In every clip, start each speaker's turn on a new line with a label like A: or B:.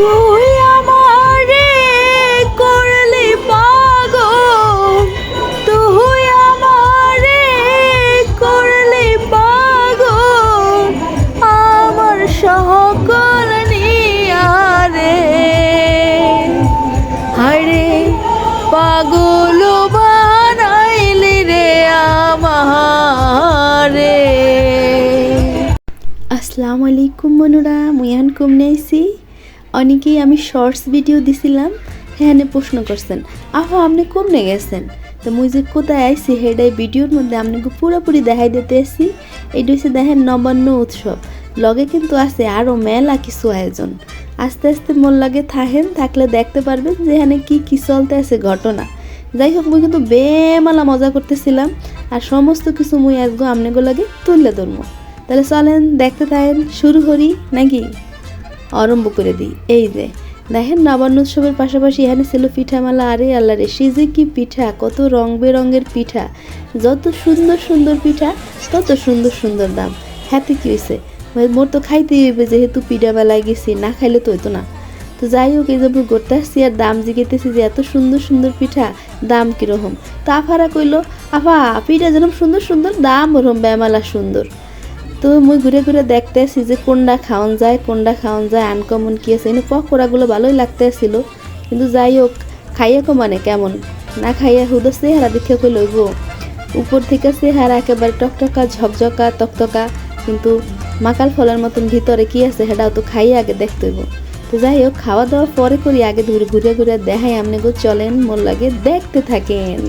A: তুই আমারে করলি পাগল। তুই আমারে করলি পাগল। আমার সকল নিয়ারে হায়রে, পাগল বানাইলি রে আমারে। আসসালামু আলাইকুম মনুরা মুয়ান কমনে আইসি অনেকেই আমি শর্টস ভিডিও দিছিলাম হ্যাঁ প্রশ্ন করছেন, আহো, আপনি কমনে গেছেন? তো মুই যে কোথায় আইসি হেডাই ভিডিওর মধ্যে আপনাকে পুরোপুরি দেখাই দিতে আসি এটা হচ্ছে দেখেন নবান্ন উৎসব। লগে কিন্তু আছে আরও মেলা কিছু আয়োজন। আস্তে আস্তে মন লাগে থাকেন থাকলে দেখতে পারবেন যে এখানে কি কি চলতে আছে ঘটনা। যাই হোক, মুই কিন্তু বেমালা মজা করতেছিলাম, আর সমস্ত কিছু মুই আজগো আমনেগো লাগে তুললে ধরবো। তাহলে চলেন, দেখতে থাকেন, শুরু করি, নাকি? আরম্ভ করে দিই। এই যে, দেখেন নবান্ন উৎসবের পাশাপাশি এখানে ছিল পিঠামালা। আরে আল্লাহ রে, সে যে কি পিঠা, কত রং বেরঙের পিঠা। যত সুন্দর সুন্দর পিঠা, তত সুন্দর সুন্দর দাম। হাতে কি হয়েছে মোর তো খাইতে হইবে, যেহেতু পিঠা মেলায় গেছি, না খাইলে তো হইতো না। তো যাই হোক, এই যে আমি গোটা আসছি আর দাম জিজ্ঞেতেছি যে এত সুন্দর সুন্দর পিঠা, দাম কীরকম? তা আফারা কইলো, আফা, পিঠা যেরকম সুন্দর সুন্দর, দাম ওরকম ব্যামালা সুন্দর। তো মুই ঘুরে ঘুরে দেখতে আসি যে কোনটা খাওয়ান যায় কোনটা খাওয়ান যায়, আনকমন কি আছে। এনে পকোড়াগুলো ভালোই লাগতে আসছিল কিন্তু যাই হোক খাইয়া কো মানে কেমন। না খাইয়া হুদো চেহারা দেখে কই লইব উপর থেকে চেহারা একেবারে টকটকা, ঝকঝকা তকতকা কিন্তু মাকাল ফলের মতন ভিতরে কি আছে সেটাও তো খাইয়ে আগে দেখতে হইব। তো যাই হোক খাওয়া দাওয়া পরে করি, আগে ঘুরে ঘুরে দেখাই। আপনি গো চলেন মোর লাগে দেখতে থাকেন।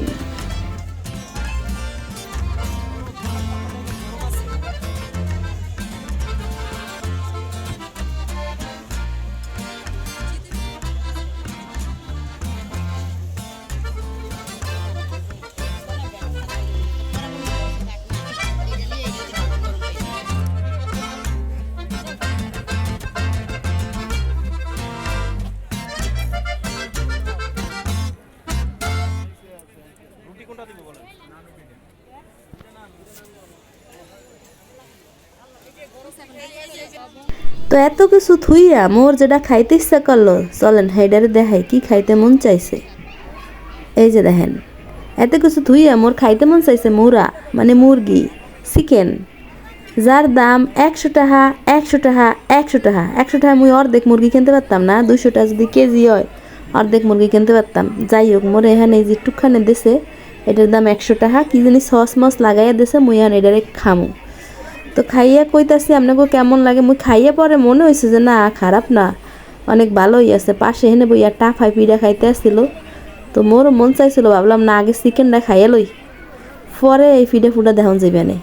A: তো এত কিছু থুইয়া মোর যেটা খাইতে ইচ্ছা করল, চলেন হাইডারে দেখাই কি খাইতে মন চাইছে। এই যে দেখেন, এত কিছু থুইয়া মোর খাইতে মন চাইছে মুরা মানে মুরগি, চিকেন, যার দাম একশো টাকা একশো টাকা একশো টাকা। একশো টাকা মুই অর্ধেক মুরগি কিনতে পারতাম না দুশো টাকা যদি কেজি হয়, অর্ধেক মুরগি কিনতে পারতাম। যাই হোক, মোর এখানে যে টুকখানে দেশে এটার দাম একশো টাকা। কি জানি সস মস লাগাইয়া দেশে মুই এখন এটারে খামু। তো খাইয়া কইতাছি আপনাকে কেমন লাগে? মুই খাইয়া পরে মনে হয়েছে যে, না, খারাপ না, অনেক ভালোই আছে। পাশে হেনে বইয়া টাফাই পিঠা খাইতে আসছিল। তো মোর মন চাইছিল, ভাবলাম না, আগে চিকেনটা খাইয়া লই। পরে এই পিঠা ফুটা দেখান যাবে না।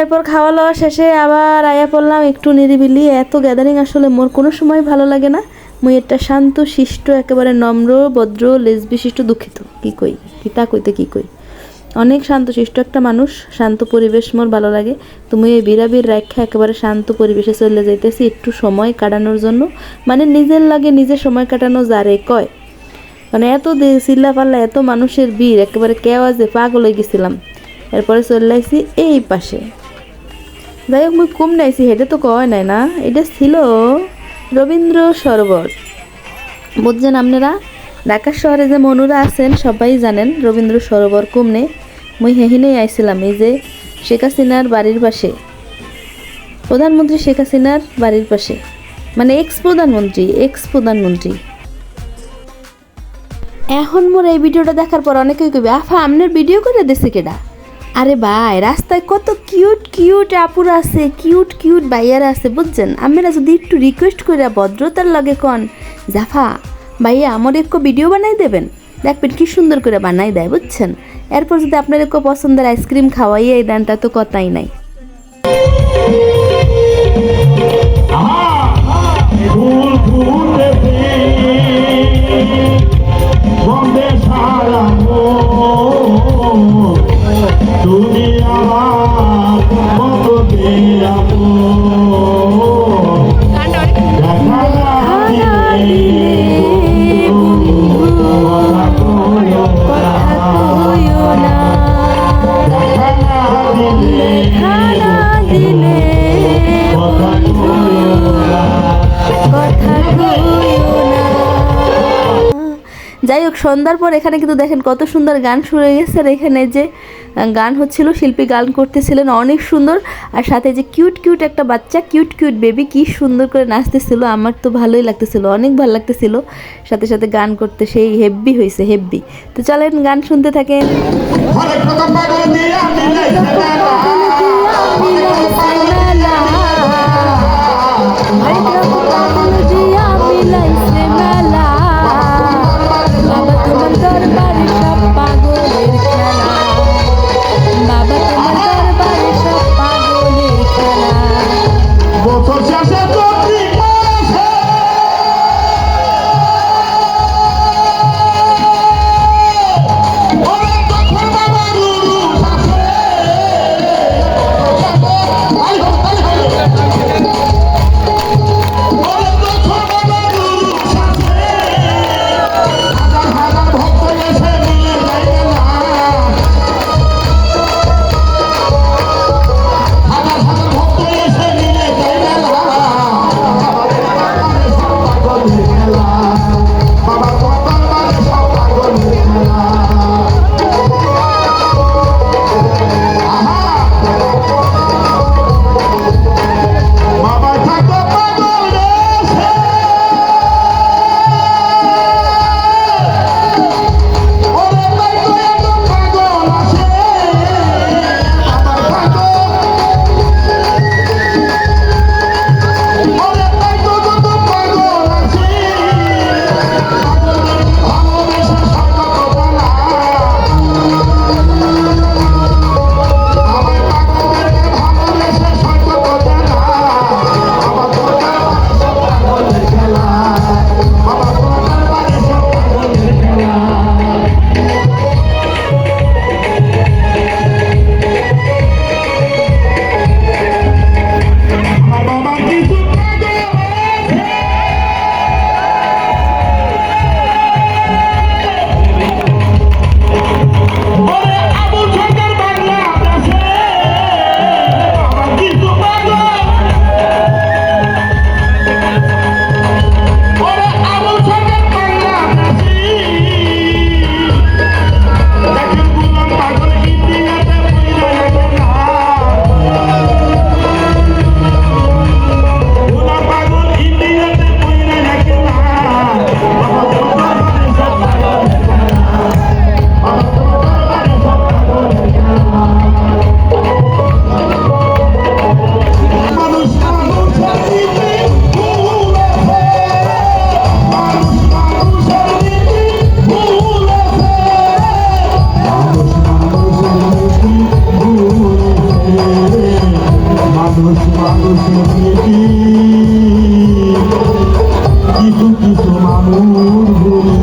A: এরপর খাওয়া দাওয়া শেষে আবার আয়া পড়লাম একটু নিরিবিলি। এত গ্যাদারিং আসলে মোর কোনো সময় ভালো লাগে না। মুই একটা শান্ত, শিষ্ট, একেবারে নম্র, ভদ্র লেজ বিশিষ্ট দুঃখিত। কি কই? কি তা কইতে কি কই? অনেক শান্ত শিষ্ট একটা মানুষ, শান্ত পরিবেশ মোর ভালো লাগে। তুমি এই বিরাবির রাখা একেবারে শান্ত পরিবেশে চলে যাইতেছি, একটু সময় কাটানোর জন্য। মানে নিজের লাগে নিজে সময় কাটানো যারে কয়। মানে এত চিল্লা পাল্লা এত মানুষের ভিড়, একেবারে কেওয়া যে পাগল হয়ে গেছিলাম। এরপরে চলে আসছি এই পাশে। যাই হোক, মুই কম নাইছি, হেঁটে তো কয় নাই না। এটা ছিল রবীন্দ্র সরোবর। বুঝছেন আপনারা? ঢাকা শহরে যে মনুরা আছেন, সবাই জানেন রবীন্দ্র সরোবর কমনে মুই হেহিনেই আইছিলাম, এই যে শেখ হাসিনার বাড়ির পাশে। প্রধানমন্ত্রী শেখ হাসিনার বাড়ির পাশে। মানে এক্স প্রধানমন্ত্রী এক্স প্রধানমন্ত্রী এখন মোর এই ভিডিওটা দেখার পর অনেকেই কবি আফা আপনার ভিডিও করে দেশে কেডা? আরে ভাই, রাস্তায় কত কিউট কিউট আপুর আছে কিউট কিউট ভাইয়ারা আছে, বুঝছেন? আপনারা যদি একটু রিকোয়েস্ট করে ভদ্রতার লাগে কন, জাফা, ভাইয়া, আমার একটু ভিডিও বানাই দেবেন? দেখবেন কি সুন্দর করে বানাই দেয়, বুঝছেন? এরপর যদি আপনাদের কেউ পছন্দের আইসক্রিম খাওয়াইয়ে দেন তা তো কথাই নাই।
B: সন্ধ্যার পর এখানে কিন্তু দেখেন কত সুন্দর গান শুরু হয়ে গেছে। আর এখানে যে গান হচ্ছিল, শিল্পী গান করতেছিলেন, অনেক সুন্দর। আর সাথে যে কিউট কিউট একটা বাচ্চা, কিউট কিউট বেবি, কি সুন্দর করে নাচতেছিল। আমার তো ভালোই লাগতেছিল, অনেক ভালো লাগতেছিল। সাথে সাথে গান করতে সেই হেব্বি হয়েছে হেব্বি। তো চলেন গান শুনতে থাকেন।
A: Oh,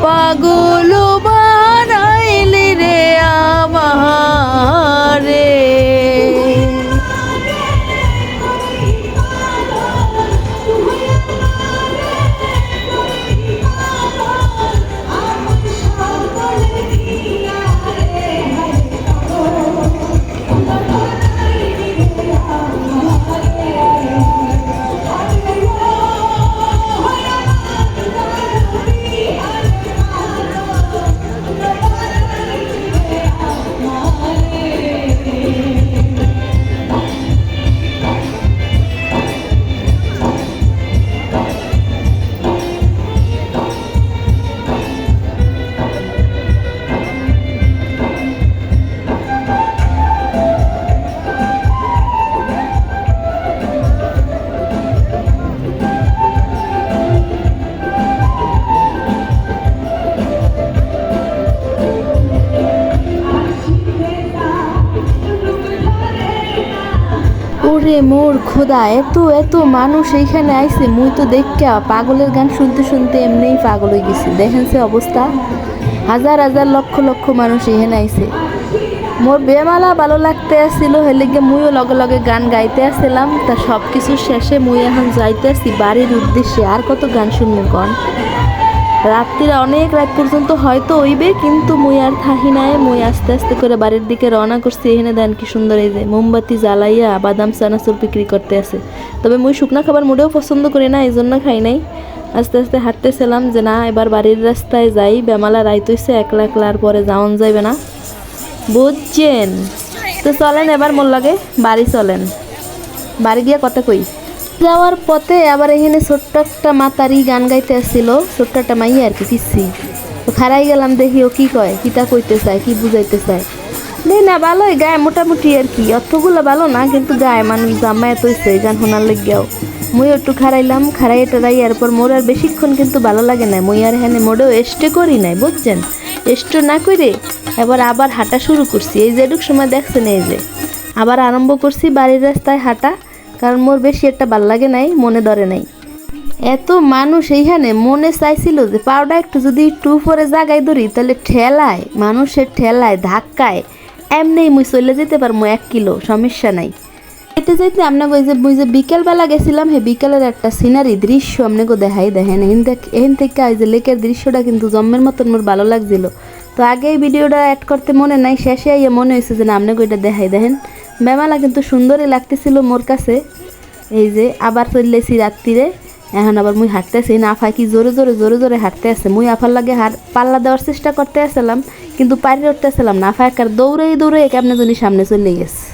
A: pagod. ওরে মোর খোদা, এত এত মানুষ এইখানে আইছে, মুই তো দেখকে পাগলের গান শুনতে শুনতে এমনিই পাগল হয়ে গেছি। দেখেন সে অবস্থা। হাজার হাজার লক্ষ লক্ষ মানুষ এখানে আইছে। মোর বেমালা ভালো লাগতে আসছিল হেলে গিয়ে মুইও লগে লগে গান গাইতে আসছিলাম তা সব কিছু শেষে মুই এখন যাইতে আসছি বাড়ির উদ্দেশ্যে। আর কত গান শুনব কন? রাত্রিরা অনেক রাত পর্যন্ত হয়তো হইবে, কিন্তু মুই আর থাহি নাই। মুই আস্তে আস্তে করে বাড়ির দিকে রওনা করছি। এখানে দেন কি সুন্দর এই যে মোমবাতি জ্বালাইয়া বাদাম চানাচুর বিক্রি করতে আছে। তবে মুই শুকনা খাবার মোটেও পছন্দ করি না এই জন্য খাই নাই। আস্তে আস্তে হাঁটতেছিলাম যে না, এবার বাড়ির রাস্তায় যাই। বেমালা রাইত হইছে, একলা একলার পরে যাওন যাইবে না। বুঝছেন? তো চলেন, এবার মোর লাগে বাড়ি চলেন। বাড়ি গিয়া কথা কই? যাওয়ার পথে আবার এখানে ছোট্ট একটা মাতারি গান গাইতে আসছিল। ছোট্ট একটা মাইয়া আর কি, পিসি। তো খারাই গেলাম দেখি ও কি কয় কিতা কইতে চায়, কি বুঝাইতে চায়। নে না, ভালোই, গায়ে মোটামুটি আর কি। অর্থগুলো ভালো না, কিন্তু গায়ে, মানুষ জামায় তৈছে গান শোনার লেগেও। মুই একটু খারাইলাম খারাই টারাই এরপর মোর আর বেশিক্ষণ কিন্তু ভালো লাগে না মই আর হ্যাঁ মোটেও এস্টে করি নাই, বুঝছেন? এস্ট না করে এবার আবার হাঁটা শুরু করছি। এই যেটুক সময় দেখছেন এই যে। আবার আরম্ভ করছি বাড়ির রাস্তায় হাঁটা। কারণ মোর বেশি একটা ভালো লাগে নাই, মনে ধরে নাই। এত মানুষ এইখানে মনে চাইছিল যে পাউডার একটু যদি টু ফোরে জাগায় ধরি, তাহলে ঠেলায়, মানুষের ঠেলায় ধাক্কায়, এমনি মুই চলে যেতে পারব এক কিলো, সমস্যা নাই। যেতে যেতে আপনাকে ওই যে ওই যে বিকেলবেলা গেছিলাম, হে বিকেলের একটা সিনারি দৃশ্য আপনাকে দেখাই, দেখেন, এখান থেকে ওই যে লেকের দৃশ্যটা কিন্তু জম্মের মতন মোর ভালো লাগছিল। তো আগে এই ভিডিওটা অ্যাড করতে মনে নাই, শেষে আইয়া মনে হয়েছে যে না, আপনাকে ওইটা দেখাই, দেখেন। বেমালা কিন্তু সুন্দরই লাগতেছিল মোর কাছে। এই যে আবার চললেছি রাত্রিরে, এখন আবার মুই হাঁটতেছি, না আফা কি জোরে জোরে জোরে জোরে হাঁটতে আছে। মুই আফার লাগে হার পাল্লা দেওয়ার চেষ্টা করতে আসলাম, কিন্তু পারি উঠতেছিলাম না। আফা একার দৌড়েই দৌড়ে কেমনে জনি সামনে চলে গেছে।